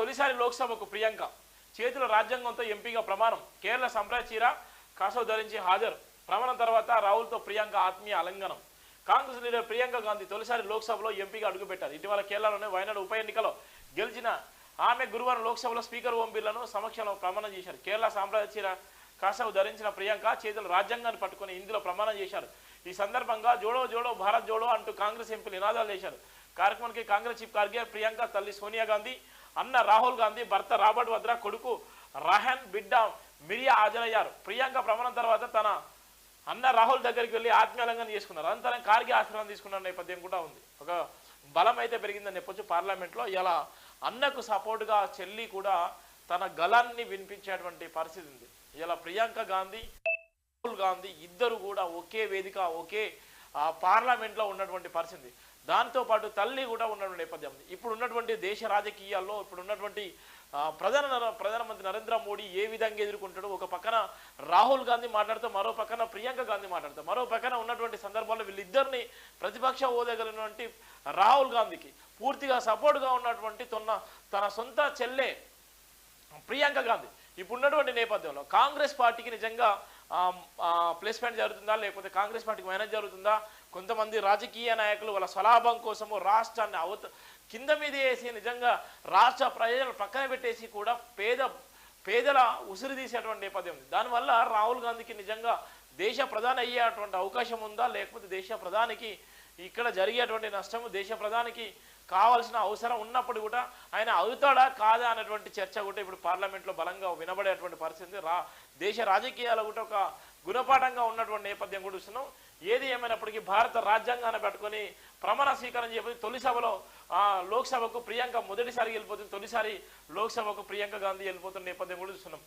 తొలిసారి లోక్సభకు ప్రియాంక. చేతుల రాజ్యాంగంతో ఎంపీగా ప్రమాణం. కేరళ సంప్రాచీర కాసవ ధరించి హాజరు. ప్రమాణం తర్వాత రాహుల్తో ప్రియాంక ఆత్మీయ అలంగనం కాంగ్రెస్ లీడర్ ప్రియాంక గాంధీ తొలిసారి లోక్సభలో ఎంపీగా అడుగుపెట్టారు. ఇటీవల కేరళలోని వయనాడు ఉప ఎన్నికలో గెలిచిన ఆమె గురువారం లోక్సభలో స్పీకర్ ఓం బిర్లను సమక్షంలో ప్రమాణం చేశారు. కేరళ సాంప్రదాయ చీర ధరించిన ప్రియాంక చేతులు రాజ్యాంగాన్ని పట్టుకొని ఇందులో ప్రమాణం చేశారు. ఈ సందర్భంగా జోడో జోడో భారత్ జోడో అంటూ కాంగ్రెస్ ఎంపీలు నినాదాలు చేశారు. కార్యక్రమానికి కాంగ్రెస్ చీఫ్ కార్గే ప్రియాంక తల్లి సోనియా గాంధీ అన్న రాహుల్ గాంధీ భర్త రాబర్ట్ వద్రా కొడుకు రహన్ బిడ్డ మిరియా హాజరయ్యారు. ప్రియాంక ప్రమాణం తర్వాత తన అన్న రాహుల్ దగ్గరికి వెళ్ళి ఆత్మీయంగా చేసుకున్నారు. అనంతరం కార్గే ఆశీర్వాదం తీసుకున్న నేపథ్యం కూడా ఉంది. ఒక బలం అయితే పెరిగిందని చెప్పొచ్చు పార్లమెంట్లో. ఇలా అన్నకు సపోర్ట్గా చెల్లి కూడా తన గలాన్ని వినిపించేటువంటి పరిస్థితి ఉంది. ఇలా ప్రియాంక గాంధీ రాహుల్ గాంధీ ఇద్దరు కూడా ఒకే వేదిక ఒకే పార్లమెంట్లో ఉన్నటువంటి పరిస్థితి దాంతో పాటు తల్లి కూడా ఉన్నటువంటి నేపథ్యం ఇప్పుడు ఉన్నటువంటి దేశ రాజకీయాల్లో ఇప్పుడు ఉన్నటువంటి ప్రధాన ప్రధానమంత్రి నరేంద్ర మోడీ ఏ విధంగా ఎదుర్కొంటాడు ఒక పక్కన రాహుల్ గాంధీ మాట్లాడుతూ మరో పక్కన ప్రియాంక గాంధీ మాట్లాడుతూ మరో పక్కన ఉన్నటువంటి సందర్భాల్లో వీళ్ళిద్దరిని ప్రతిపక్ష హోదాగలిగినటువంటి రాహుల్ గాంధీకి పూర్తిగా సపోర్ట్గా ఉన్నటువంటి తొన్న తన సొంత చెల్లె ప్రియాంక గాంధీ. ఇప్పుడు ఉన్నటువంటి నేపథ్యంలో కాంగ్రెస్ పార్టీకి నిజంగా ప్లేస్మెంట్ జరుగుతుందా లేకపోతే కాంగ్రెస్ పార్టీకి మేనేజ్ జరుగుతుందా? కొంతమంది రాజకీయ నాయకులు వాళ్ళ స్వలాభం కోసము రాష్ట్రాన్ని అవత కింద మీద వేసి నిజంగా రాష్ట్ర ప్రజలను పక్కన పెట్టేసి కూడా పేద పేదల ఉసిరి తీసేటువంటి నేపథ్యం ఉంది. దానివల్ల రాహుల్ గాంధీకి నిజంగా దేశ ప్రధాని అయ్యేటువంటి అవకాశం ఉందా? లేకపోతే దేశ ప్రధానికి ఇక్కడ జరిగేటువంటి నష్టము దేశ ప్రధానికి కావాల్సిన అవసరం ఉన్నప్పుడు కూడా ఆయన అవుతాడా కాదా అనేటువంటి చర్చ కూడా ఇప్పుడు పార్లమెంట్లో బలంగా వినబడేటువంటి పరిస్థితి. రా దేశ రాజకీయాలు కూడా ఒక గుణపాఠంగా ఉన్నటువంటి నేపథ్యం కూడా చూస్తున్నాం. ఏది ఏమైనప్పటికీ భారత రాజ్యాంగాన్ని పెట్టుకొని ప్రమాణ స్వీకారం చేయబోతుంది తొలి సభలో ఆ, లోక్సభకు ప్రియాంక మొదటిసారి వెళ్ళిపోతుంది తొలిసారి లోక్సభకు ప్రియాంక గాంధీ వెళ్ళిపోతున్న నేపథ్యం కూడా చూస్తున్నాం.